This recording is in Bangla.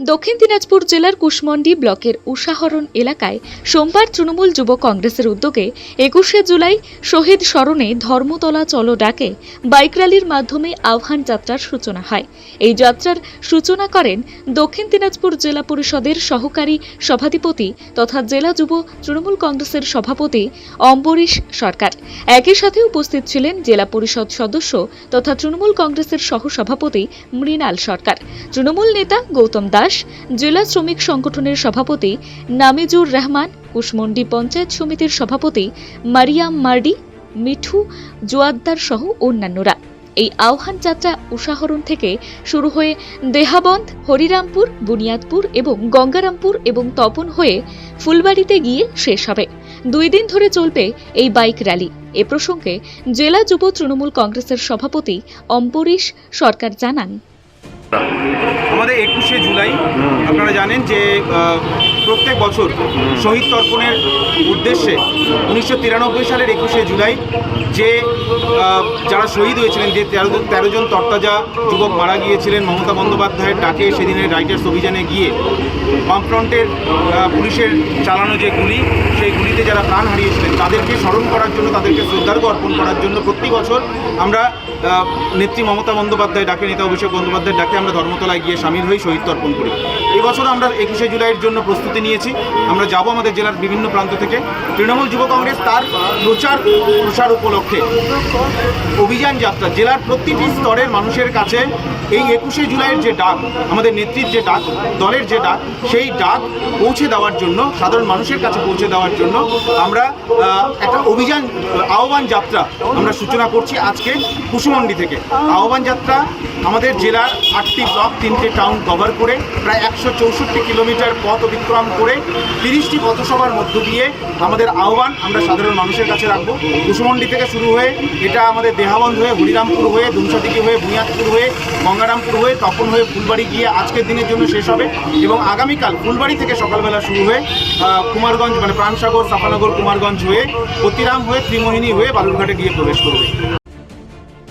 দক্ষিণ দিনাজপুর জেলার কুশমন্ডি ব্লকের উষাহরণ এলাকায় সোমবার তৃণমূল যুব কংগ্রেসের উদ্যোগে একুশে জুলাই শহীদ স্মরণে ধর্মতলা চলো ডাকে বাইক র্যালির মাধ্যমে আহ্বান যাত্রার সূচনা হয়। এই যাত্রার সূচনা করেন দক্ষিণ দিনাজপুর জেলা পরিষদের সহকারী সভাধিপতি তথা জেলা যুব তৃণমূল কংগ্রেসের সভাপতি অম্বরীশ সরকার। একই সাথে উপস্থিত ছিলেন জেলা পরিষদ সদস্য তথা তৃণমূল কংগ্রেসের সহসভাপতি মৃণাল সরকার। তৃণমূল নেতা গৌতম দাস জেলা শ্রমিক সংগঠনের সভাপতি নামিজুর রহমান, কুশমন্ডি পঞ্চায়েত সমিতির সভাপতি মারিয়াম মার্ডি, মিঠু জোয়াদ্দার সহ অন্যান্যরা। এই আহ্বান যাত্রা উষাহরণ থেকে শুরু হয়ে দেহাবন্ধ, হরিরামপুর, বুনিয়াদপুর এবং গঙ্গারামপুর এবং তপন হয়ে ফুলবাড়িতে গিয়ে শেষ হবে। দুই দিন ধরে চলবে এই বাইক র্যালি। এ প্রসঙ্গে জেলা যুব তৃণমূল কংগ্রেসের সভাপতি অম্বরীশ সরকার জানান। আমাদের একুশে জুলাই আপনারা জানেন যে প্রত্যেক বছর শহীদ তর্পণের উদ্দেশ্যে উনিশশো তিরানব্বই সালের একুশে জুলাই যে যারা শহীদ হয়েছিলেন যে তেরো তেরো জন তর্তাজা যুবক মারা গিয়েছিলেন মমতা বন্দ্যোপাধ্যায়ের ডাকে সেদিনের রাইটার্স অভিযানে গিয়ে বামফ্রন্টের পুলিশের চালানো যে গুলি সেই গুলিতে যারা প্রাণ হারিয়েছিলেন তাদেরকে স্মরণ করার জন্য তাদেরকে শ্রদ্ধার্ঘ অর্পণ করার জন্য প্রতি বছর আমরা নেত্রী মমতা বন্দ্যোপাধ্যায় ডাকে, নেতা অভিষেক বন্দ্যোপাধ্যায় ডাকে আমরা ধর্মতলায় গিয়ে সামিল হই, শহীদ তর্পণ করি। এবছর আমরা একুশে জুলাইয়ের জন্য প্রস্তুতি নিয়েছি। আমরা যাব আমাদের জেলার বিভিন্ন প্রান্ত থেকে। তৃণমূল যুব কংগ্রেস তার প্রচার, প্রসার উপলক্ষে অভিযান যাত্রা। জেলার প্রতিটি স্তরের মানুষের কাছে এই একুশে জুলাইয়ের যে ডাক, আমাদের নেত্রীর যে ডাক, দলের যে ডাক, সেই ডাক পৌঁছে দেওয়ার জন্য, সাধারণ মানুষের কাছে পৌঁছে দেওয়ার জন্য আমরা একটা অভিযান, আহ্বান যাত্রা আমরা সূচনা করছি আজকে। কুসুমন্ডি থেকে। আহ্বান যাত্রা আমাদের জেলার আটটি ব্লক, তিনটে টাউন কভার করে, প্রায় একশো চৌষট্টি কিলোমিটার পথ অতিক্রম করে তিরিশটি পথসভার মধ্য দিয়ে আমাদের আহ্বান আমরা সাধারণ মানুষের কাছে রাখব। কুসুমন্ডি থেকে শুরু হয়ে এটা আমাদের দেহাবন্ধ হয়ে হরিরামপুর হয়ে দুমসাদিকি হয়ে বুনিয়াদপুর হয়ে, গঙ্গারামপুর হয়ে, তপন হয়ে ফুলবাড়ি গিয়ে আজকের দিনের জন্য শেষ হবে এবং আগামীকাল ফুলবাড়ি থেকে সকালবেলা শুরু হয়ে কুমারগঞ্জ মানে প্রাণসাগর, সাফানগর, কুমারগঞ্জ হয়ে অতিরাম হয়ে, ত্রিমোহিনী হয়ে বালুরঘাটে গিয়ে প্রবেশ করবে।